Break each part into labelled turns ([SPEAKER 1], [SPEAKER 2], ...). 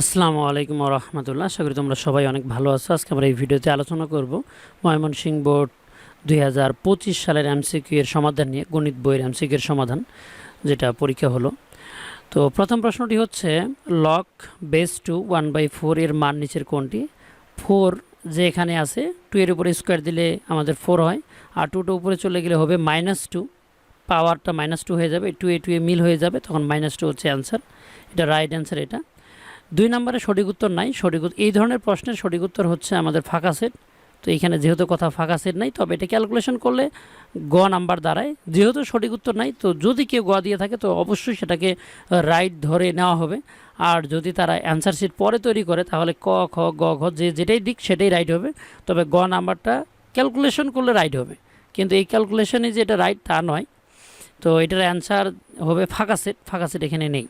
[SPEAKER 1] আসসালামু আলাইকুম রহমতুল্লাহ। আশা করি তোমরা সবাই অনেক ভালো আছো। আজকে আমরা এই ভিডিওতে আলোচনা করব ময়মনসিংহ বোর্ড দুই হাজার পঁচিশ সালের এমসিকিউ এর সমাধান নিয়ে, গণিত বইয়ের এমসিকিউ এর সমাধান, যেটা পরীক্ষা হলো। তো প্রথম প্রশ্নটি হচ্ছে log base two one by four এর মান নিচের কোনটি? ফোর যে এখানে আছে টু এর উপরে স্কোয়ার দিলে আমাদের ফোর হয়, আর টুটা উপরে চলে গেলে হবে মাইনাস টু পাওয়ারটা মাইনাস টু হয়ে যাবে টু এ টু এ মিল হয়ে যাবে, তখন মাইনাস টু হচ্ছে অ্যান্সার এটা রাইট অ্যান্সার এটা। দুই নম্বরে সঠিক উত্তর নাই, সঠিক এই ধরনের প্রশ্নের সঠিক উত্তর হচ্ছে আমাদের ফাঁকা সেট। তো এখানে যেহেতু কথা ফাঁকা সেট নাই, তবে এটা ক্যালকুলেশন করলে গ নাম্বার দাঁড়ায়। যেহেতু সঠিক উত্তর নাই, তো যদি কেউ গ দিয়ে থাকে, তো অবশ্যই সেটাকে রাইট ধরে নেওয়া হবে। আর যদি তারা অ্যান্সার শিট পরে তৈরি করে, তাহলে ক, খ, গ, ঘ, যে, যেটাই দিক, সেটাই রাইট হবে। তবে গ নাম্বারটা ক্যালকুলেশন করলে রাইট হবে। কিন্তু এই ক্যালকুলেশনে যে এটা রাইট তা নয়। তো এটার অ্যান্সার হবে ফাঁকা সেট ফাঁকা সেট এখানে নেই।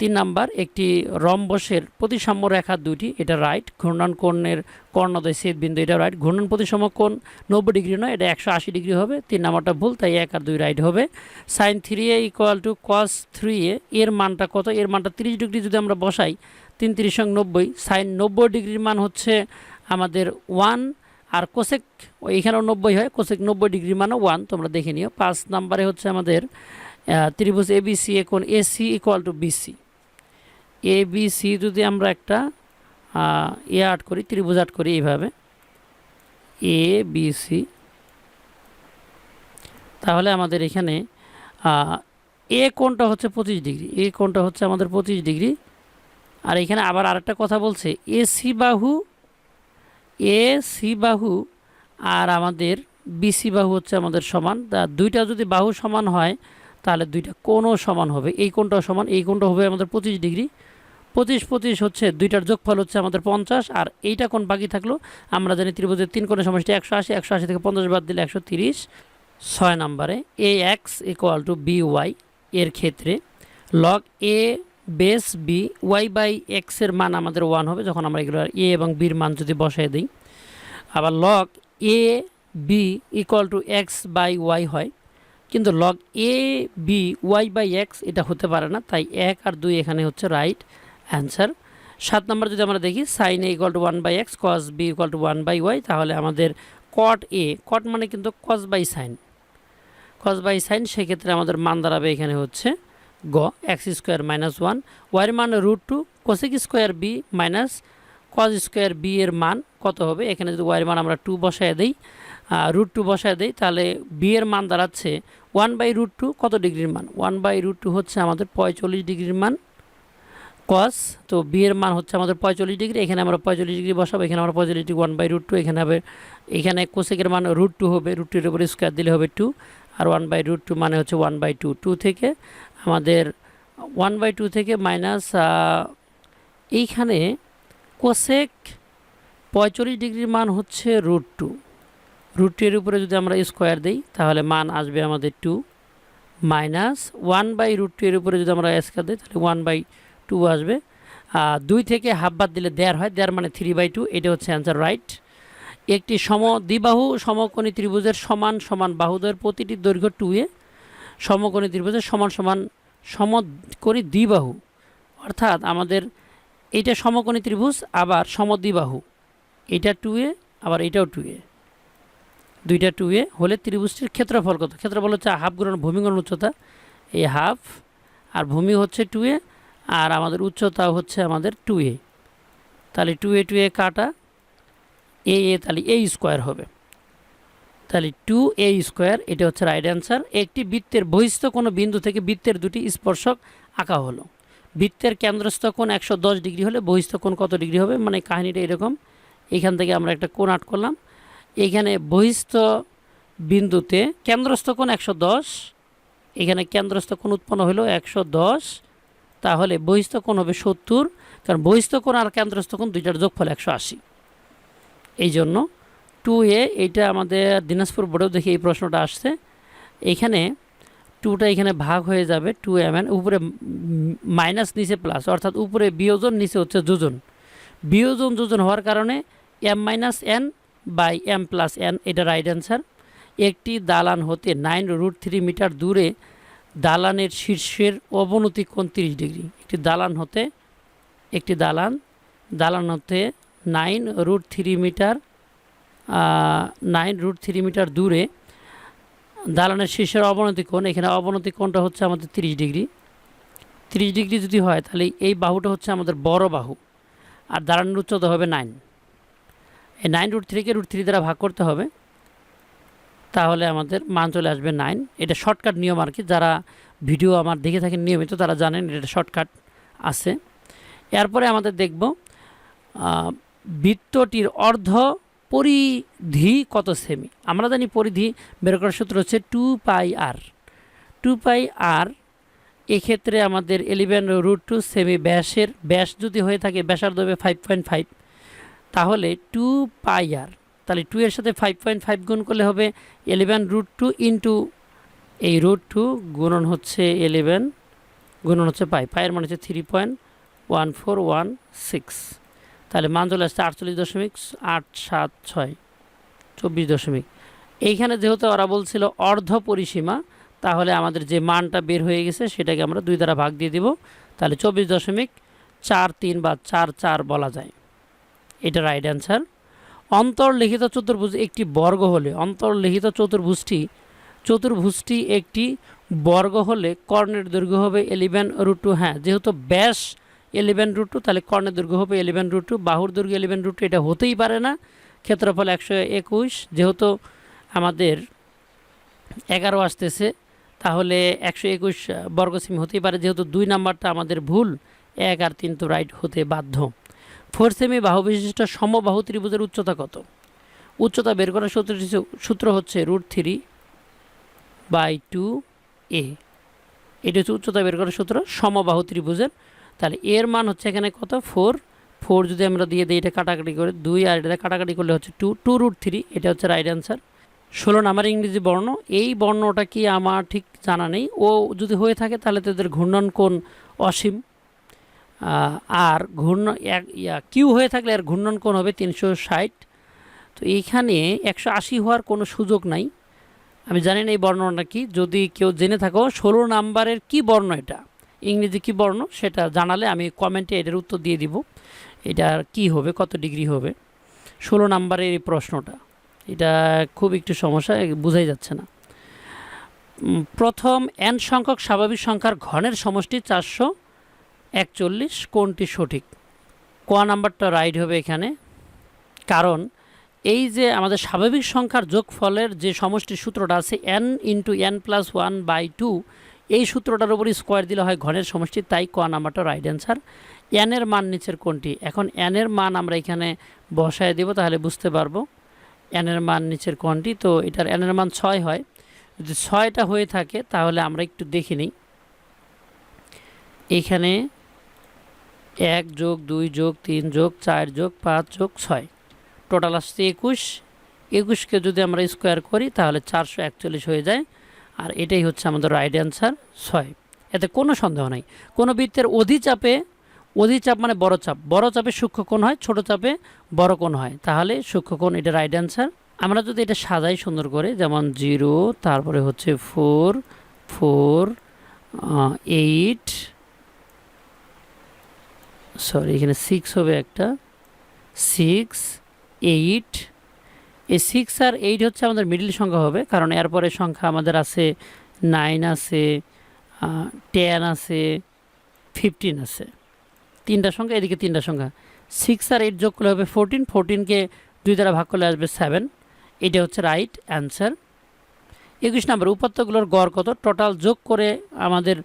[SPEAKER 1] তিন নাম্বার, একটি রম্বসের প্রতিসাম্য রেখা দুটি এটা রাইট ঘূর্ণন কোণের কর্ণদয় ছেদ বিন্দু, এটা রাইট ঘূর্ণন প্রতিসাম্য কোণ নব্বই ডিগ্রি নয়, এটা একশো আশি ডিগ্রি হবে, তিন নাম্বারটা ভুল, তাই এক আর দুই রাইট হবে। Sine three A equal to cos three A এর মানটা কত? এর মানটা তিরিশ ডিগ্রি যদি আমরা বসাই, তিন তিরিশ সঙ্গে নব্বই সাইন নব্বই ডিগ্রির মান হচ্ছে আমাদের ওয়ান আর কোসেক এখানেও নব্বই হয় কোসেক নব্বই ডিগ্রি মানও ওয়ান তোমরা দেখে নিও। পাঁচ নাম্বারে হচ্ছে আমাদের ত্রিভুজ এ বি সি এখন A C equal to BC A B C যদি আমরা একটা এ আট করি, ত্রিভুজ আট করি এইভাবে। এ বি সি তাহলে আমাদের এখানে এ কোণটা হচ্ছে পঁচিশ ডিগ্রি এ কোণটা হচ্ছে আমাদের পঁচিশ ডিগ্রি। আর এখানে আবার আরেকটা কথা বলছে এ সি বাহু এ সি বাহু আর আমাদের বিসি বাহু হচ্ছে আমাদের সমান। তা দুইটা যদি বাহু সমান হয় তাহলে দুইটা কোণও সমান হবে। এই কোণটাও সমান, এই কোণটা হবে আমাদের পঁচিশ ডিগ্রি। পঁচিশ পঁচিশ হচ্ছে দুইটার যোগফল হচ্ছে আমাদের পঞ্চাশ, আর এইটা কোণ বাকি থাকল, আমরা জানি ত্রিভুজের তিন কোণের সমষ্টি একশো আশি একশো আশি থেকে পঞ্চাশ বাদ দিলে একশো তিরিশ। ছয় নম্বরে A X equal to B Y এর ক্ষেত্রে log A base B Y by এক্সের মান আমাদের ওয়ান হবে, যখন আমরা এগুলো এ এবং বির মান যদি বসায় দিই। আবার log A B equal to X by Y হয় কিন্তু log A B Y by X এটা হতে পারে না, তাই এক আর দুই এখানে হচ্ছে রাইট অ্যান্সার সাত নম্বর যদি আমরা দেখি sine A equal to one by X cos B equal to one by Y তাহলে আমাদের কট এ কট মানে কিন্তু cos by sine cos by sine সেক্ষেত্রে আমাদের মান দাঁড়াবে এখানে হচ্ছে গ এক্স স্কোয়ার মাইনাস ওয়ান ওয়াইয়ের মান root two cosec square B minus cos square B এর মান কত হবে? এখানে যদি ওয়াইয়ের মান আমরা টু বসায় দিই রুট টু বসায় দিই, তাহলে বি এর মান দাঁড়াচ্ছে ওয়ান বাই রুট টু কত ডিগ্রির মান? ওয়ান বাই রুট টু হচ্ছে আমাদের পঁয়তাল্লিশ ডিগ্রির মান কস তো বি এর মান হচ্ছে আমাদের পঁয়তাল্লিশ ডিগ্রি, এখানে আমরা পঁয়তাল্লিশ ডিগ্রি বসাবো, এখানে আমরা পঁয়তাল্লিশ degree one by root two এখানে হবে, এখানে কোসেকের মান রুট টু হবে রুট টুর উপরে স্কোয়ার দিলে হবে টু আর ওয়ান বাই রুট টু মানে হচ্ছে ওয়ান বাই টু টু থেকে আমাদের ওয়ান বাই টু থেকে মাইনাস এইখানে কোসেক পঁয়তাল্লিশ ডিগ্রির মান হচ্ছে রুট টু রুট টু এর উপরে যদি আমরা স্কোয়ার দিই, তাহলে মান আসবে আমাদের two minus one by root two এর উপরে যদি আমরা স্কোয়ার দিই, তাহলে ওয়ান বাই টু আসবে। দুই থেকে হাফ বাদ দিলে দেড় হয় দেড় মানে থ্রি বাই টু এটা হচ্ছে অ্যান্সার রাইট একটি সম দ্বিবাহু সমকোণী ত্রিভুজের সমান সমান বাহুদের প্রতিটি দৈর্ঘ্য টু এ সমকোণী ত্রিভুজের সমান সমান সমকোণী দ্বিবাহু। অর্থাৎ আমাদের এইটা সমকোণী ত্রিভুজ, আবার সমদ্বিবাহু। এটা টু এ, আবার এটাও টু এ। দুইটা টু এ, হলে ত্রিভুজটির ক্ষেত্রফল কত? ক্ষেত্রফল হচ্ছে হাফ গুণন ভূমি গুণন উচ্চতা, এই হাফ আর ভূমি হচ্ছে টু এ, আর আমাদের উচ্চতা হচ্ছে আমাদের টু এ। তাহলে টু এ টু এ কাটা এ এ তাহলে এ স্কোয়ার হবে। তাহলে টু এ স্কোয়ার এটা হচ্ছে রাইট অ্যান্সার একটি বৃত্তের বহিস্থ কোনো বিন্দু থেকে বৃত্তের দুটি স্পর্শক আঁকা হলো। বৃত্তের কেন্দ্রস্থ কোণ একশো দশ ডিগ্রি হলে বহিস্থ কোণ কত ডিগ্রি হবে? মানে কাহিনিটা এরকম। এখান থেকে আমরা একটা কোণ আট করলাম। এখানে বহিস্থ বিন্দুতে কেন্দ্রস্থ কোণ একশো দশ, এখানে কেন্দ্রস্থ কোণ উৎপন্ন হলো একশো দশ, তাহলে বহিস্থ কোণ হবে সত্তর, কারণ বহিস্থ কোণ আর কেন্দ্রস্থ কোণ দুইটার যোগফল একশো আশি। এই জন্য টু এ এইটা আমাদের দিনাজপুর বোর্ডেও দেখি এই প্রশ্নটা আসছে। এখানে টুটা এখানে ভাগ হয়ে যাবে টু এম এন উপরে মাইনাস নিচে প্লাস অর্থাৎ উপরে বিয়োজন, নিচে হচ্ছে যোজন। বিয়োজন, যোজন হওয়ার কারণে M minus N by M plus N, এটা রাইট অ্যান্সার একটি দালান হতে নাইন রুট থ্রি মিটার দূরে দালানের শীর্ষের অবনতি কোণ তিরিশ ডিগ্রি একটি দালান হতে, একটি দালান দালান হতে nine root three metre nine root three metre দূরে দালানের শীর্ষের অবনতি কোণ, এখানে অবনতি কোণটা হচ্ছে আমাদের তিরিশ ডিগ্রি তিরিশ ডিগ্রি যদি হয়, তাহলে এই বাহুটা হচ্ছে আমাদের বড় বাহু, আর দালানের উচ্চতা হবে নাইন এই নাইন রুট থ্রিকে রুট থ্রি দ্বারা ভাগ করতে হবে, তাহলে আমাদের মান চলে আসবে নাইন এটা শর্টকাট নিয়ম আর কি, যারা ভিডিও আমার দেখে থাকেন নিয়মিত, তারা জানেন এটা শর্টকাট আছে। এরপরে আমাদের দেখব বৃত্তটির অর্ধ পরিধি কত সেমি আমরা জানি পরিধি, বের করার সূত্র হচ্ছে টু পাই আর টু পাই আর এক্ষেত্রে আমাদের এলিভেন রুট টু সেমি ব্যাসের, ব্যাস যদি হয়ে থাকে ব্যাসার্ধ হবে ফাইভ পয়েন্ট ফাইভ তাহলে টু পাই আর তাহলে টু এর সাথে ফাইভ পয়েন্ট ফাইভ গুণ করলে হবে এলেভেন রুট টু ইন্টু এই রুট টু গুণন হচ্ছে এলেভেন গুণন হচ্ছে পাই পায়ের মানে হচ্ছে three point one four one six তাহলে মান চলে আসছে আটচল্লিশ দশমিক আট সাত ছয়, চব্বিশ দশমিক। এইখানে যেহেতু ওরা বলছিল অর্ধ পরিসীমা, তাহলে আমাদের যে মানটা বের হয়ে গেছে সেটাকে আমরা দুই দ্বারা ভাগ দিয়ে দিব, তাহলে চব্বিশ দশমিক চার তিন বা চার চার বলা যায়। এটা রাইট অ্যান্সার অন্তর্লিখিত চতুর্ভুজ একটি বর্গ হলে, অন্তর্লিখিত চতুর্ভুজটি চতুর্ভুজটি একটি বর্গ হলে কর্ণের দৈর্ঘ্য হবে এলিভেন রুট টু হ্যাঁ যেহেতু ব্যাস এলিভেন রুট টু তাহলে কর্ণের দৈর্ঘ্য হবে এলিভেন রুট টু বাহুর দৈর্ঘ্য এলিভেন রুট টু এটা হতেই পারে না। ক্ষেত্রফল একশো একুশ, যেহেতু আমাদের এগারো আসতেছে, তাহলে একশো একুশ বর্গসীম হতেই পারে, যেহেতু দুই নাম্বারটা আমাদের ভুল, এক আর তিন তো রাইট হতে বাধ্য। ফোর সেমি বাহু বিশিষ্ট সমবাহু ত্রিভুজের উচ্চতা কত? উচ্চতা বের করার সূত্রটি সূত্র হচ্ছে root three by two A. এটা হচ্ছে উচ্চতা বের করার সূত্র, সমবাহু ত্রিভুজের। তাহলে এর মান হচ্ছে এখানে কত? ফোর। ফোর যদি আমরা দিয়ে দিই, এটা কাটাকাটি করে দুই, আর এটা কাটাকাটি করলে হচ্ছে টু টু রুট থ্রি, এটা হচ্ছে রাইট অ্যান্সার। ষোলো নাম্বার ইংরেজি বর্ণ, এই বর্ণটা কি আমার ঠিক জানা নেই। ও যদি হয়ে থাকে, তাহলে তাদের ঘূর্ণন কোণ অসীম। আর ঘূর্ণ এক ইয়া, কিউ হয়ে থাকলে আর ঘূর্ণন কোণ হবে তিনশো ষাট। তো এইখানে একশো আশি হওয়ার কোনো সুযোগ নাই। আমি জানি না এই বর্ণনা কি। যদি কেউ জেনে থাকো, ষোলো নাম্বারের কি বর্ণ এটা? ইংরেজি কি বর্ণ? সেটা জানালে আমি কমেন্টে এটার উত্তর দিয়ে দিব। এটার কি হবে, কত ডিগ্রি হবে? ষোলো নাম্বারের এই প্রশ্নটা। এটা খুব একটু সমস্যা বোঝাই যাচ্ছে না। প্রথম এন সংখ্যক স্বাভাবিক সংখ্যার ঘনের সমষ্টি চারশো। একচল্লিশ কোনটি সঠিক? ক নাম্বারটা রাইট হবে এখানে। কারণ এই যে আমাদের স্বাভাবিক সংখ্যার যোগফলের যে সমষ্টির সূত্রটা আছে N into N plus one by two এই সূত্রটার উপর স্কোয়ার দিলে হয় ঘনের সমষ্টি, তাই ক নাম্বারটা রাইট অ্যান্সার এনের মান নিচের কোনটি? এখন এনের মান আমরা এখানে বসায় দেব, তাহলে বুঝতে পারব। এনের মান নিচের কোনটি? তো এটার এনের মান ছয় হয়। যদি ছয়টা হয়ে থাকে, তাহলে আমরা একটু দেখে নিই। এখানে এক যোগ দুই যোগ তিন যোগ চার যোগ পাঁচ যোগ ছয়। টোটাল আসছে একুশ। একুশকে যদি আমরা স্কোয়ার করি, তাহলে চারশো একচল্লিশ হয়ে যায়। আর এটাই হচ্ছে আমাদের রাইট অ্যান্সার ছয়। এতে কোনো সন্দেহ নাই। কোনো বৃত্তের অধিচাপে, অধিচাপ মানে বড় চাপ। বড় চাপে সূক্ষ্ম কোণ হয়, ছোট চাপে বড় কোণ হয়। তাহলে সূক্ষ্ম কোণ, এটা রাইট অ্যান্সার আমরা যদি এটা সাজাই সুন্দর করে, যেমন জিরো তারপরে হচ্ছে ফোর ফোর এইট সরি, এখানে সিক্স হবে একটা। সিক্স এইট এই সিক্স আর এইট হচ্ছে আমাদের মিডিল সংখ্যা হবে, কারণ এরপরে সংখ্যা আমাদের আছে নাইন আছে টেন আছে ফিফটিন আছে। তিনটা সংখ্যা, এদিকে তিনটা সংখ্যা। সিক্স আর এইট যোগ করলে হবে ফোরটিন ফোরটিনকে দুই দ্বারা ভাগ করলে আসবে সেভেন এটা হচ্ছে রাইট অ্যান্সার একুশ নম্বর উপাত্তগুলোর গড় কত? টোটাল যোগ করে আমাদের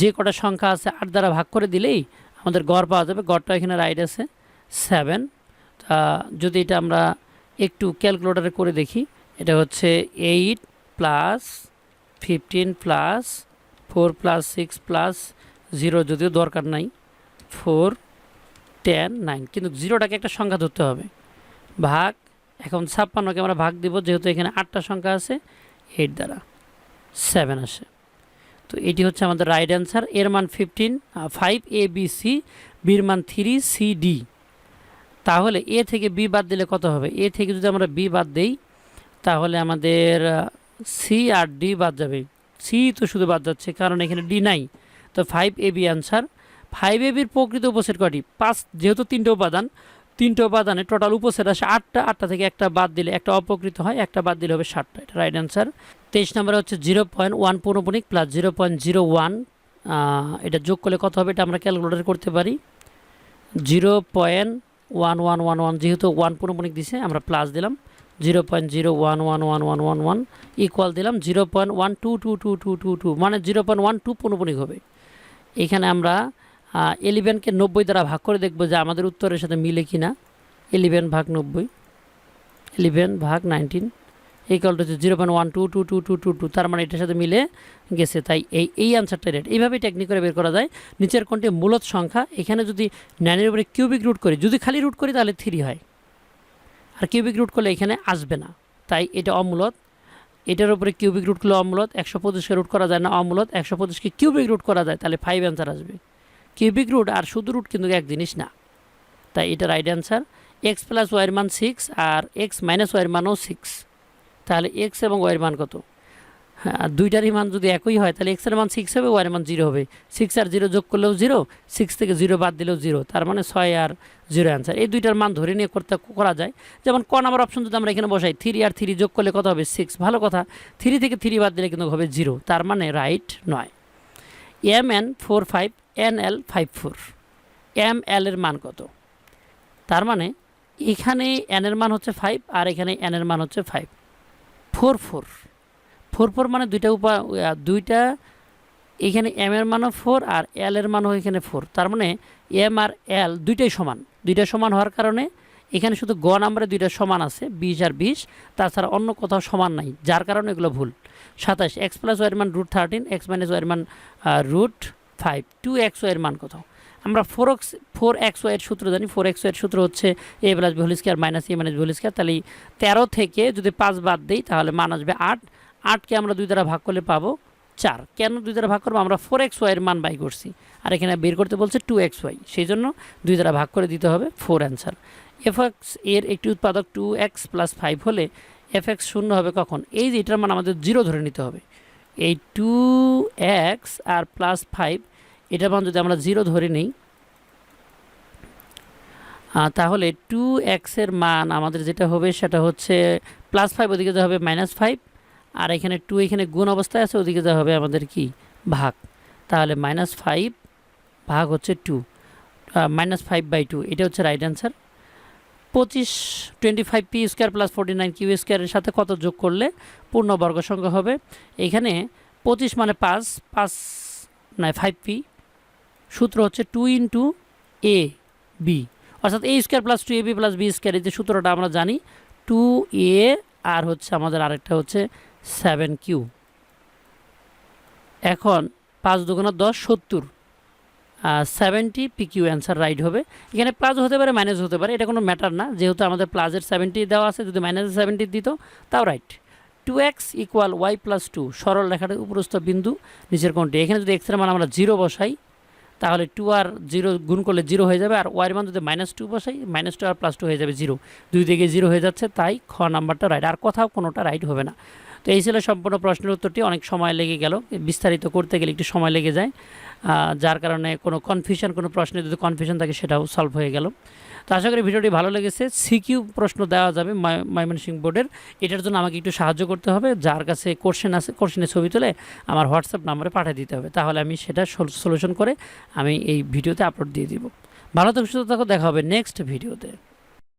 [SPEAKER 1] যে কটা সংখ্যা আছে আট দ্বারা ভাগ করে দিলেই আমাদের গড় পাওয়া যাবে। গড়টা এখানে রাইট আছে সেভেন তা যদি এটা আমরা একটু ক্যালকুলেটারে করে দেখি, এটা হচ্ছে eight plus fifteen plus four plus six plus zero যদিও দরকার নাই ফোর টেন নাইন কিন্তু জিরোটাকে একটা সংখ্যা ধরতে হবে। ভাগ, এখন ছাপ্পান্নকে আমরা ভাগ দিব, যেহেতু এখানে আটটা সংখ্যা আছে এইট দ্বারা সেভেন আসে। তো এটি হচ্ছে আমাদের রাইট অ্যান্সার এর মান fifteen five A B C বির মান থ্রি সি ডি তাহলে এ থেকে বি বাদ দিলে কত হবে? এ থেকে যদি আমরা বি বাদ দেই, তাহলে আমাদের সি আর ডি বাদ যাবে। সি তো শুধু বাদ যাচ্ছে, কারণ এখানে ডি নাই। তো five A B answer five এবির প্রকৃত উপসেট কয়টি? পাঁচ, যেহেতু তিনটে উপাদান তিনটে উপাদানে টোটাল উপসেট আসে আটটা আটটা থেকে একটা বাদ দিলে, একটা অপকৃত হয়, একটা বাদ দিলে হবে ষাটটা এটা রাইট অ্যান্সার তেইশ নম্বরে হচ্ছে zero point one পৌনপুনিক plus zero point zero one এটা যোগ করলে কত হবে? এটা আমরা ক্যালকুলেটর করতে পারি। Zero point one one one one যেহেতু ওয়ান পৌনপুনিক দিছে, আমরা প্লাস দিলাম। Zero point zero one one one one one one equal দিলাম zero point one two two two two two two মানে জিরো পয়েন্ট ওয়ান টু পৌনপুনিক হবে। এখানে আমরা এলিভেনকে নব্বই দ্বারা ভাগ করে দেখব যে আমাদের উত্তরের সাথে মিলে কি না। এলিভেন ভাগ নব্বই এলিভেন ভাগ নাইনটিন এই কলটা হচ্ছে zero point one two two two two two two তার মানে এটার সাথে মিলে গেছে। তাই এই এই আনসারটা রেট এইভাবেই টেকনিক করে বের করা যায়। নিচের কোনটি মূলত সংখ্যা, এখানে যদি নাইনের উপরে কিউবিক রুট করি, যদি খালি রুট করি তাহলে থ্রি হয়। আর কিউবিক রুট করলে এখানে আসবে না। তাই এটা অমূলত। এটার উপরে কিউবিক রুট করলে অমূলত। একশো পঁচিশকে রুট করা যায় না, অমূলত। একশো পঁচিশকে কিউবিক রুট করা যায়, তাহলে ফাইভ অ্যান্সার আসবে। কিউবিক রুট আর শুধু রুট কিন্তু এক জিনিস না। তাই এটা রাইট অ্যান্সার এক্স প্লাস ওয়াইয়ের মান সিক্স আর এক্স মাইনাস ওয়াইয়ের মানও সিক্স তাহলে এক্স এবং ওয়াইয়ের মান কত? হ্যাঁ দুইটারই মান যদি একই হয়, তাহলে এক্সের মান সিক্স হবে ওয়াইয়ের মান জিরো হবে। সিক্স আর জিরো যোগ করলেও জিরো সিক্স থেকে জিরো বাদ দিলেও জিরো তার মানে ছয় আর জিরো অ্যান্সার এই দুইটার মান ধরে নিয়ে করতে করা যায়। যেমন ক নাম্বার অপশন যদি আমরা এখানে বসাই থ্রি আর থ্রি যোগ করলে কত হবে? সিক্স ভালো কথা থ্রি থেকে থ্রি বাদ দিলে কিন্তু হবে জিরো তার মানে রাইট নয়। M N four five N L five four. M L এর মান কত? তার মানে এখানে এন এর মান হচ্ছে ফাইভ আর এখানে এন এর মান হচ্ছে five. Four four. Four four মানে দুইটা উপা দুইটা এখানে এম এর মানও ফোর আর এল এর মানও এখানে ফোর। তার মানে এম আর এল দুইটাই সমান। দুইটা সমান হওয়ার কারণে এখানে শুধু গ নাম্বারে দুইটা সমান আছে, বিশ আর বিশ। তাছাড়া অন্য কোথাও সমান নাই, যার কারণে এগুলো ভুল। সাতাশ এক্স প্লাস ওয়াইয়ের মান রুট থার্টিন এক্স মাইনাস ওয়াইয়ের মান রুট ফাইভ টু এক্স ওয়ের মান কোথাও। আমরা ফোর এক্স ফোর এক্স ওয়ের সূত্র জানি ফোর এক্স ওয়াইয়ের সূত্র হচ্ছে A plus B whole square minus A minus B whole square তাহলে তেরো থেকে যদি পাঁচ বাদ দিই, তাহলে মান আসবে আট। আটকে আমরা দুই দ্বারা ভাগ করলে পাবো চার। কেন দুই দ্বারা ভাগ করব? আমরা ফোর এক্স ওয়াইয়ের মান বাই করছি। আর এখানে বের করতে বলছে টু এক্স ওয়াই সেই জন্য দুই দ্বারা ভাগ করে দিতে হবে ফোর অ্যান্সার এফ এক্সের একটি উৎপাদক টু এক্স প্লাস ফাইভ হলে এফ এক্স শূন্য হবে কখন? এই যে এটার মান আমাদের জিরো ধরে নিতে হবে। এই টু এক্স আর প্লাস ফাইভ এটার মান যদি আমরা জিরো ধরে নিই তাহলে টু এক্সের মান আমাদের যেটা হবে সেটা হচ্ছে প্লাস ফাইভ ওদিকে যা হবে মাইনাস ফাইভ আর এখানে টু এখানে গুণ অবস্থায় আছে, ওদিকে যা হবে আমাদের কি? ভাগ। তাহলে মাইনাস ফাইভ ভাগ হচ্ছে two minus five by two এটা হচ্ছে রাইট অ্যান্সার পঁচিশ twenty five P square plus forty nine Q স্কোয়ারের সাথে কত যোগ করলে পূর্ণ বর্গ সংখ্যা হবে? এখানে পঁচিশ মানে পাঁচ পাঁচ নয় ফাইভ পি সূত্র হচ্ছে টু ইন্টু এ বি অর্থাৎ A square plus two A B plus B square এই যে সূত্রটা আমরা জানি টু এ আর হচ্ছে আমাদের আরেকটা হচ্ছে সেভেন কিউ এখন পাঁচ দুগুণা দশ, সত্তর। Seventy P Q answer right হবে। এখানে প্লাস হতে পারে মাইনাস হতে পারে, এটা কোনো ম্যাটার না। যেহেতু আমাদের প্লাসের সেভেন্টি দেওয়া আছে, যদি মাইনাসের সেভেন্টি দিত, তাও right two X equal Y plus two সরল রেখাটা উপরস্থ বিন্দু, নিচের কোনটি এখানে যদি এক্সের মান আমরা জিরো বসাই, তাহলে টু আর জিরো গুণ করলে জিরো হয়ে যাবে, আর ওয়াইয়ের মান যদি মাইনাস টু বসাই মাইনাস টু আর প্লাস টু হয়ে যাবে জিরো দুই দিকে জিরো হয়ে যাচ্ছে, তাই খ নাম্বারটা রাইট আর কোথাও কোনোটা রাইট হবে না। তো এই ছিল সম্পূর্ণ প্রশ্নের উত্তরটি। অনেক সময় লেগে গেল। বিস্তারিত করতে গেলে একটু সময় লেগে যায়। যার কারণে কোনো কনফিউশন কোনো প্রশ্নে যদি কনফিউশন থাকে সেটাও সলভ হয়ে গেল। তো আশা করি ভিডিওটি ভালো লেগেছে। সিকিউ প্রশ্ন দেওয়া যাবে ময়মনসিং বোর্ডের। এটার জন্য আমাকে একটু সাহায্য করতে হবে। যার কাছে কোশ্চেন আছে কোশ্চেনের ছবি তুলে আমার হোয়াটসঅ্যাপ নাম্বারে পাঠিয়ে দিতে হবে। তাহলে আমি সেটা সলিউশন করে আমি এই ভিডিওতে আপলোড দিয়ে দিব। ভালো থাকো, সুস্থ থাকো। দেখা হবে নেক্সট ভিডিওতে